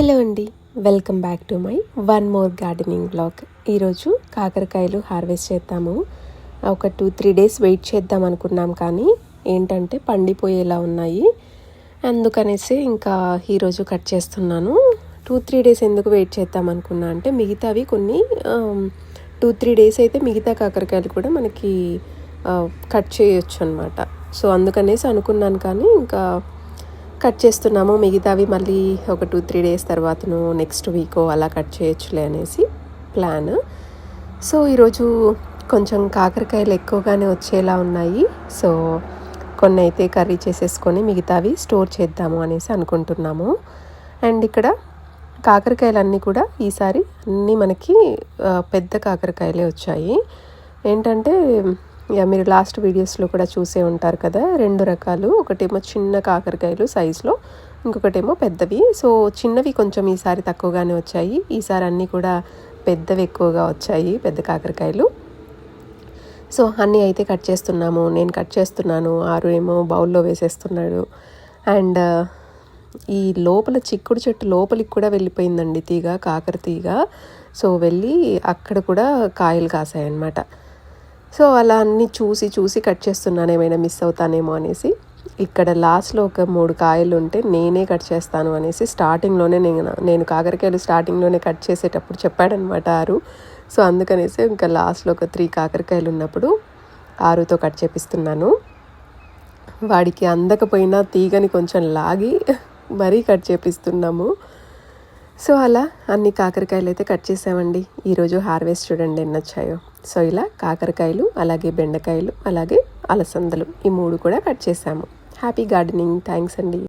Hello అండి welcome back to my one more gardening blog. ఈరోజు కాకరకాయలు హార్వెస్ట్ చేద్దాము. ఒక టూ త్రీ డేస్ వెయిట్ చేద్దాం అనుకున్నాం కానీ ఏంటంటే పండిపోయేలా ఉన్నాయి. అందుకనేసి ఇంకా ఈరోజు కట్ చేస్తున్నాను. టూ త్రీ డేస్ ఎందుకు వెయిట్ చేద్దాం అనుకున్నా అంటే మిగతావి కొన్ని టూ త్రీ డేస్ అయితే మిగతా కాకరకాయలు కూడా మనకి కట్ చేయొచ్చు అనమాట సో అందుకనేసి అనుకున్నాను కానీ ఇంకా కట్ చేస్తున్నాము. మిగతావి మళ్ళీ ఒక టూ త్రీ డేస్ తర్వాతను నెక్స్ట్ వీక్ అలా కట్ చేయొచ్చులే అనేసి ప్లాన్. సో ఈరోజు కొంచెం కాకరకాయలు ఎక్కువగానే వచ్చేలా ఉన్నాయి. సో కొన్ని అయితే కర్రీ చేసేసుకొని మిగతావి స్టోర్ చేద్దాము అనేసి అనుకుంటున్నాము. అండ్ ఇక్కడ కాకరకాయలన్నీ కూడా ఈసారి అన్నీ మనకి పెద్ద కాకరకాయలే వచ్చాయి. ఏంటంటే ఇక మీరు లాస్ట్ వీడియోస్లో కూడా చూసే ఉంటారు కదా రెండు రకాలు. ఒకటేమో చిన్న కాకరకాయలు సైజులో ఇంకొకటేమో పెద్దవి. సో చిన్నవి కొంచెం ఈసారి తక్కువగానే వచ్చాయి. ఈసారి అన్నీ కూడా పెద్దవి ఎక్కువగా వచ్చాయి పెద్ద కాకరకాయలు. సో అన్నీ అయితే కట్ చేస్తున్నాము. నేను కట్ చేస్తున్నాను. ఆరు ఏమో బౌల్లో వేసేస్తున్నాడు. అండ్ ఈ లోపల చిక్కుడు చెట్టు లోపలికి కూడా వెళ్ళిపోయిందండి తీగ కాకర తీగ. సో వెళ్ళి అక్కడ కూడా కాయలు కాసాయన్నమాట. సో అలా అన్నీ చూసి చూసి కట్ చేస్తున్నాను ఏమైనా మిస్ అవుతానేమో అనేసి. ఇక్కడ లాస్ట్లో ఒక మూడు కాయలు ఉంటే నేనే కట్ చేస్తాను అనేసి స్టార్టింగ్లోనే నేను నేను కాకరకాయలు స్టార్టింగ్లోనే కట్ చేసేటప్పుడు చెప్పాడనమాట ఆరు. సో అందుకనేసి ఇంకా లాస్ట్లో ఒక త్రీ కాకరకాయలు ఉన్నప్పుడు ఆరుతో కట్ చేపిస్తున్నాను. వాడికి అందకపోయినా తీగని కొంచెం లాగి మరీ కట్ చేపిస్తున్నాము. సో అలా అన్ని కాకరకాయలు అయితే కట్ చేసామండి. ఈరోజు హార్వెస్ట్ చూడండి ఎన్ని వచ్చాయో. సో ఇలా కాకరకాయలు అలాగే బెండకాయలు అలాగే అలసందలు ఈ మూడు కూడా కట్ చేసాము. Happy gardening. థ్యాంక్స్ అండి.